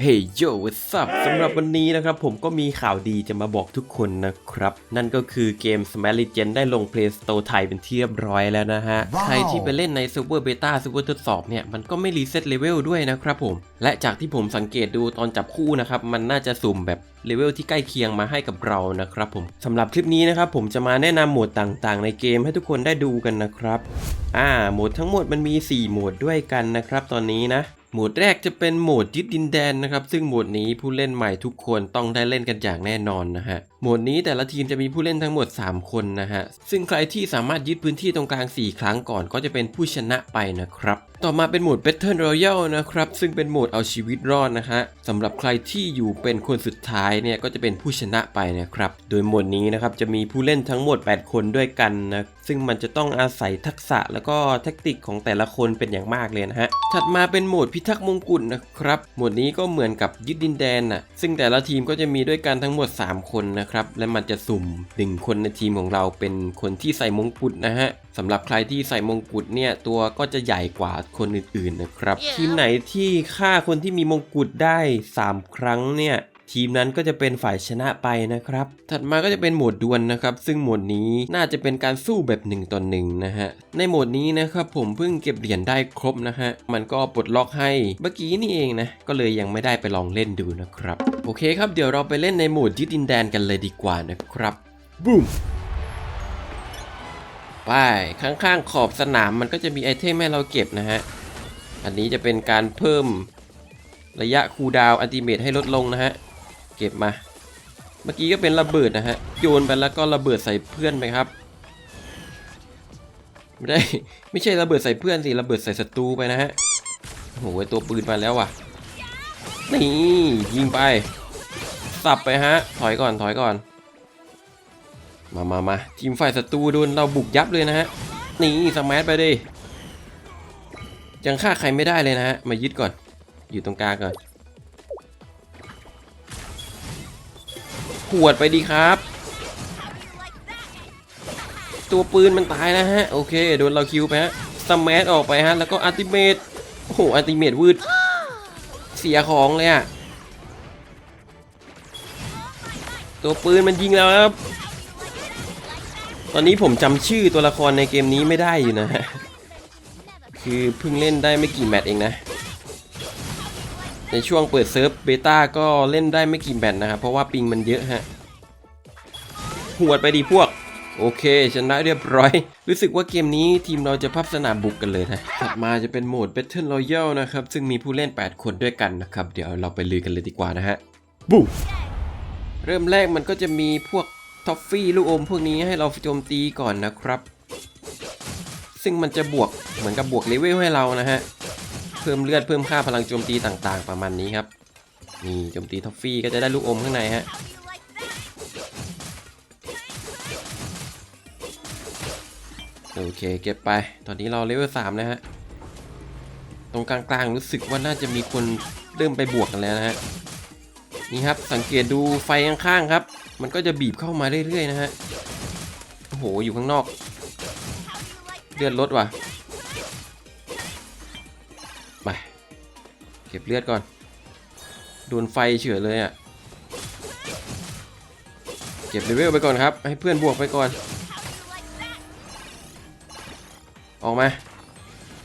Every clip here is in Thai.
เฮ้ยโย what's up สำหรับวันนี้นะครับผมก็มีข่าวดีจะมาบอกทุกคนนะครับ นั่นก็คือเกม Smash Legend ได้ลง Play Store ไทยเป็นที่เรียบร้อยแล้วนะฮะว้าวใครที่ไปเล่นใน Server Beta Server ทดสอบเนี่ย มันก็ไม่รีเซ็ตเลเวลด้วยนะครับผม และจากที่ผมสังเกตดูตอนจับคู่นะครับ มันน่าจะสุ่มแบบเลเวลที่ใกล้เคียงมาให้กับเรานะครับผมสำหรับคลิปนี้นะครับผมจะมาแนะนำโหมดต่างๆ ในเกมให้ทุกคนได้ดูกันนะครับอ่าโหมดทั้งหมดมันมี 4 โหมดด้วยกันนะครับตอนนี้นะโหมดแรกจะเป็นโหมดยึดดินแดนนะครับ ซึ่งโหมดนี้ผู้เล่นใหม่ทุกคนต้องได้เล่นกันอย่างแน่นอนนะฮะ มดนี้แต่ละทีมจะมีผู้เล่นทั้งหมด 3 คนนะฮะ ซึ่งใครที่สามารถยึดพื้นที่ตรงกลาง 4 ครั้งก่อนก็จะเป็นผู้ชนะไปนะครับ ต่อมาเป็นโหมด Battle Royale นะครับ ซึ่งเป็นโหมดเอาชีวิตรอดนะฮะสำหรับใครที่อยู่เป็นคนสุดท้ายเนี่ยก็จะเป็นผู้ชนะไปนะครับ โดยโหมดนี้นะครับจะมีผู้เล่นทั้งหมด 8 คนด้วยกันนะ ซึ่งมันจะต้องอาศัยทักษะแล้วก็แทคติกของแต่ละคนเป็นอย่างมากเลยนะฮะ ถัดมาเป็นโหมดพิทักษ์มงกุฎนะครับ โหมดนี้ก็เหมือนกับยึดดินแดนนะซึ่งแต่ละทีมก็จะมีด้วยกันทั้งหมด 3 คนนะครับและมันจะสุ่มหนึ่งคนในทีมของเราเป็นคนที่ใส่มงกุฎนะฮะสำหรับใครที่ใส่มงกุฎเนี่ยตัวก็จะใหญ่กว่าคนอื่นๆนะครับ ทีมไหนที่ฆ่าคนที่มีมงกุฎได้ 3 ครั้งเนี่ย ทีมนั้นก็จะเป็นฝ่ายชนะไปนะครับ ถัดมาก็จะเป็นโหมดดวลนะครับ ซึ่งโหมดนี้น่าจะเป็นการสู้แบบ1ต่อ1นะฮะ ในโหมดนี้นะครับผมเพิ่งเก็บเหรียญได้ครบนะฮะ มันก็ปลดล็อกให้เมื่อกี้นี่เองนะ ก็เลยยังไม่ได้ไปลองเล่นดูนะครับ โอเคครับ เดี๋ยวเราไปเล่นในโหมดยึดดินแดนกันเลยดีกว่านะครับบูมไปข้างๆขอบสนามมันก็จะมีไอเทมให้เราเก็บนะฮะ อันนี้จะเป็นการเพิ่มระยะคูลดาวน์อัลติเมทให้ลดลงนะฮะ เก็บมา เมื่อกี้ก็เป็นระเบิดนะฮะ โยนไปแล้วก็ระเบิดใส่เพื่อนไปครับ ไม่ได้ ไม่ใช่ระเบิดใส่เพื่อนสิ ระเบิดใส่ศัตรูไปนะฮะ โอ้โหตัวปืนมาแล้วว่ะ นี่ยิงไป สับไปฮะ ถอยก่อน ถอยก่อน มามามาทีมฝ่ายศัตรูโดนเราบุกยับเลยนะฮะ นี่สมัชไปดิยังฆ่าใครไม่ได้เลยนะฮะ มายึดก่อน อยู่ตรงกลางก่อน ขวดไปดีครับ ตัวปืนมันตายแล้วฮะ โอเค โดนเราคิวไปฮะสมัชออกไปฮะ แล้วก็อัติเมตโอ้โหอัติเมตวืด เสียของเลยอะตัวปืนมันยิงแล้วครับ ตอนนี้ผมจำชื่อตัวละครในเกมนี้ไม่ได้อยู่นะฮะ คือเพิ่งเล่นได้ไม่กี่แมตช์เองนะ ในช่วงเปิดเซิร์ฟเบต้าก็เล่นได้ไม่กี่แมตช์นะครับ เพราะว่าปิงมันเยอะฮะหวดไปดีพวก โอเค ชนะเรียบร้อย รู้สึกว่าเกมนี้ทีมเราจะพับสนามบุกกันเลยนะ ถัดมาจะเป็นโหมด Battle Royale นะครับ ซึ่งมีผู้เล่น 8 คนด้วยกันนะครับ เดี๋ยวเราไปลุยกันเลยดีกว่านะฮะบุ้มเริ่มแรกมันก็จะมีพวกท็อฟฟี่ลูกอมพวกนี้ให้เราโจมตีก่อนนะครับ ซึ่งมันจะบวกเหมือนกับบวกเลเวลให้เรานะฮะเพิ่มเลือดเพิ่มค่าพลังโจมตีต่างๆ ประมาณนี้ครับ นี่โจมตีท็อฟฟี่ก็จะได้ลูกอมข้างในฮะโอเคเก็บไป ตอนนี้เราเลเวลสามนะฮะ ตรงกลางๆรู้สึกว่าน่าจะมีคนเริ่มไปบวกกันแล้วนะฮะ นี่ครับสังเกตดูไฟข้างๆครับ มันก็จะบีบเข้ามาเรื่อยๆนะฮะ โอ้โหอยู่ข้างนอก เลือดลดว่ะ ก็บเลือดก่อน โดนไฟเฉือเลยอะ่ะ เก็บเลเวลไปก่อนครับ ให้เพื่อนบวกไปก่อน ออกมา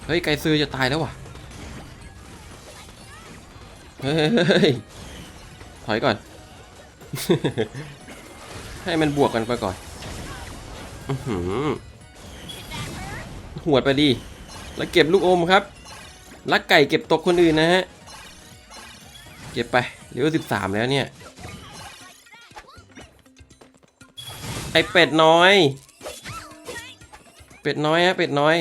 เฮ้ย ไกซือจะตายแล้วว่ะ เฮ้ย ถอยก่อน ให้มันบวกกันไปก่อนหือหวดไปดี แล้วเก็บลูกอมครับลักไก่เก็บตกคนอื่นนะฮะ เก็บไปเหลือสิบสามแล้วเนี่ย ไอเป็ดน้อย เป็ดน้อยฮะเป็ดน้อย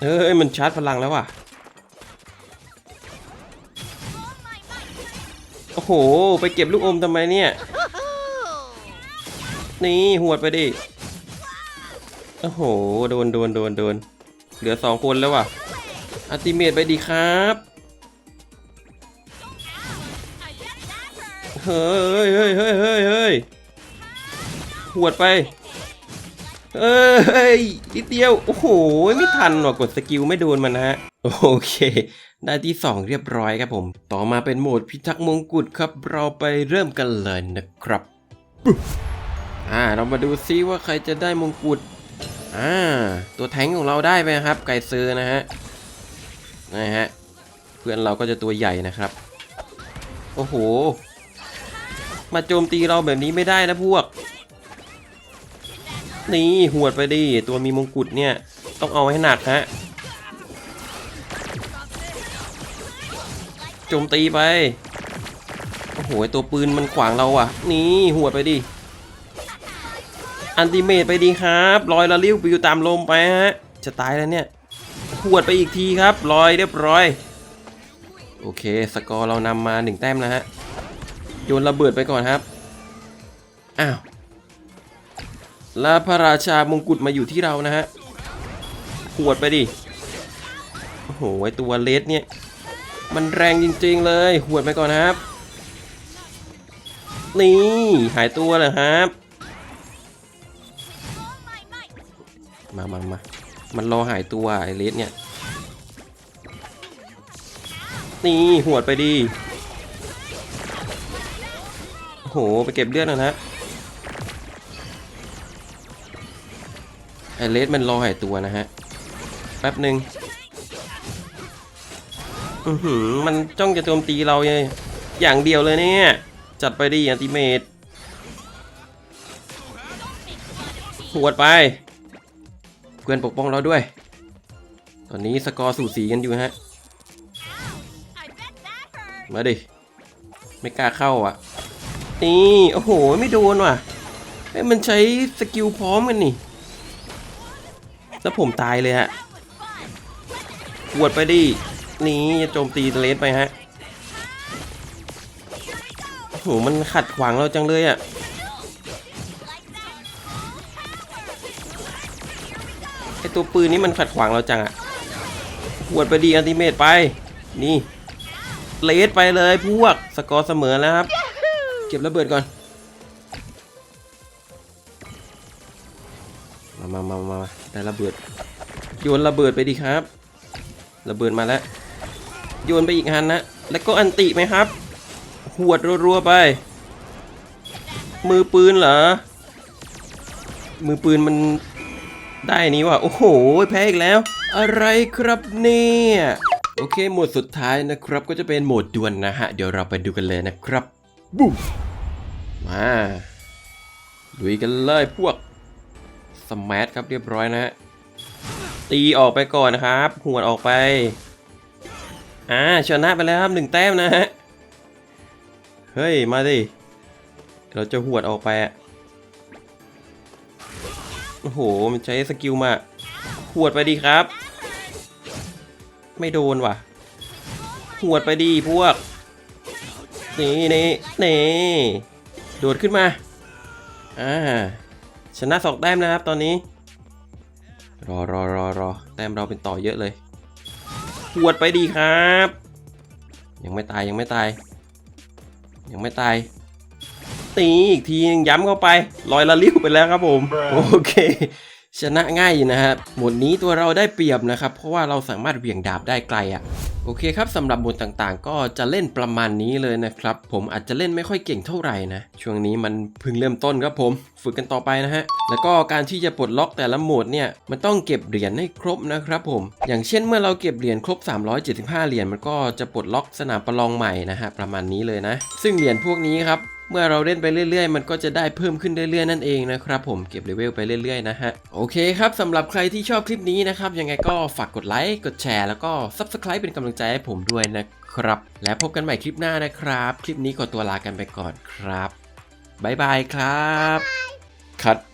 เฮ้ย มันชาร์จพลังแล้วว่ะ โอ้โห ไปเก็บลูกอมทำไมเนี่ย นี่หวดไปดิ โอ้โห โดนโดนโดนโดน เหลือสองคนแล้วว่ะ อัติเมตไปดีครับเฮ้ยเฮ้ยเฮ้ยเฮ้ยเฮ้ยหวดไปเอ้ยนิดเดียว โอ้โห ไม่ทันว่ะกกดสกิลไม่โดนมันนะฮะ โอเค ได้ที่ 2 เรียบร้อยครับผม ต่อมาเป็นโหมดพิทักษ์มงกุฎครับ เราไปเริ่มกันเลยนะครับอ่า เรามาดูซิว่าใครจะได้มงกุฎ อ่า ตัวแทงของเราได้ไปนะครับ ไกเซอร์นะฮะ นะฮะ เพื่อนเราก็จะตัวใหญ่นะครับ โอ้โห มาโจมตีเราแบบนี้ไม่ได้นะพวก นี่หวดไปดิ ตัวมีมงกุฎเนี่ย ต้องเอาให้หนักฮะ โจมตีไป โอ้โห ตัวปืนมันขวางเราอะ นี่หวดไปดิ อันติเมตไปดีครับลอยละลิ้วปิวตามลมไปฮะ จะตายแล้วเนี่ย หวดไปอีกทีครับลอยเรียบร้อย โอเค สกอร์เรานำมาหนึ่งแต้มนะฮะ โยนระเบิดไปก่อนครับ อ้าวแล้วพระราชามงกุฎมาอยู่ที่เรานะฮะหวดไปดิ โอ้โหไอตัวเลสเนี่ย มันแรงจริงๆเลยหวดไปก่อนครับ นี่หายตัวเลยครับ มามามา มันรอหายตัวไอเลสเนี่ย นี่หวดไปดิโอ้โห ไปเก็บเลือดนะฮะไอเลสมันรอหายตัวนะฮะ แป๊บหนึ่งอือหือ มันจ้องจะโจมตีเราเลย อย่างเดียวเลยเนี่ย จัดไปดิอันติเมตหวดไป เพื่อนปกป้องเราด้วย ตอนนี้สกอร์สูสีกันอยู่ฮะ มาดิ ไม่กล้าเข้าอะ นี่ โอ้โห ไม่โดนว่ะเอ้มันใช้สกิลพร้อมกันนี่ แล้วผมตายเลยฮะหวดไปดิ นี่โจมตีเลสไปฮะโอ้โห มันขัดขวางเราจังเลยอะ ไอตัวปืนนี้มันขัดขวางเราจังอะ่ะหวดไปดีอันติเมตไป นี่ เลสไปเลยพวก สกอร์เสมอแล้วครับ เก็บระเบิดก่อน มามามามาได้ระเบิด โยนระเบิดไปดีครับ ระเบิดมาแล้ว โยนไปอีกหันนะ แล้วก็อันติไหมครับ หวดรัวๆไป มือปืนเหรอ มือปืนมัน ได้นี้ว่ะโอ้โห แพ้อีกแล้ว อะไรครับเนี่ย โอเคโหมดสุดท้ายนะครับ ก็จะเป็นโหมดดวลนะฮะ เดี๋ยวเราไปดูกันเลยนะครับบุ้มมาลุยกันเลยพวกสมัทครับเรียบร้อยนะฮะตีออกไปก่อนนะครับหวดออกไปอ่าชนะไปแล้วครับหนึ่งแต้มนะฮะเฮ้ยมาดิเราจะหวดออกไปอะ โอ้โห มันใช้สกิลมาหวดไปดีครับ ไม่โดนว่ะหวดไปดีพวก นี่นี่นี่โดดขึ้นมา อ่า ชนะสองแต้มนะครับตอนนี้ รอรอรอรอแต้มเราเป็นต่อเยอะเลยหวดไปดีครับ ยังไม่ตายยังไม่ตาย ยังไม่ตาย ตีอีกทีนึงย้ำเข้าไปลอยละลิ้วไปแล้วครับผม โอเคชนะง่ายอยู่นะครับหมดนี้ตัวเราได้เปรียบนะครับ เพราะว่าเราสามารถเหวี่ยงดาบได้ไกลอะ่ะ โอเคครับสำหรับบทต่างๆ ก็จะเล่นประมาณนี้เลยนะครับ ผมอาจจะเล่นไม่ค่อยเก่งเท่าไหร่นะ ช่วงนี้มันเพิ่งเริ่มต้นครับผม ฝึกกันต่อไปนะฮะ แล้วก็การที่จะปลดล็อกแต่ละโหมดเนี่ย มันต้องเก็บเหรียญให้ครบนะครับผม อย่างเช่นเมื่อเราเก็บเหรียญครบ 375 เหรียญมันก็จะปลดล็อกสนามประลองใหม่นะฮะประมาณนี้เลยนะ ซึ่งเหรียญพวกนี้ครับ เมื่อเราเล่นไปเรื่อยๆ มันก็จะได้เพิ่มขึ้นเรื่อยๆนั่นเองนะครับผมเก็บเลเวลไปเรื่อยๆนะฮะโอเคครับสำหรับใครที่ชอบคลิปนี้นะครับยังไงก็ฝากกดไลค์กดแชร์แล้วก็ Subscribe เป็นกำลังใจให้ผมด้วยนะครับ และพบกันใหม่คลิปหน้านะครับ คลิปนี้ขอตัวลากันไปก่อนครับบ๊ายบายครับคัด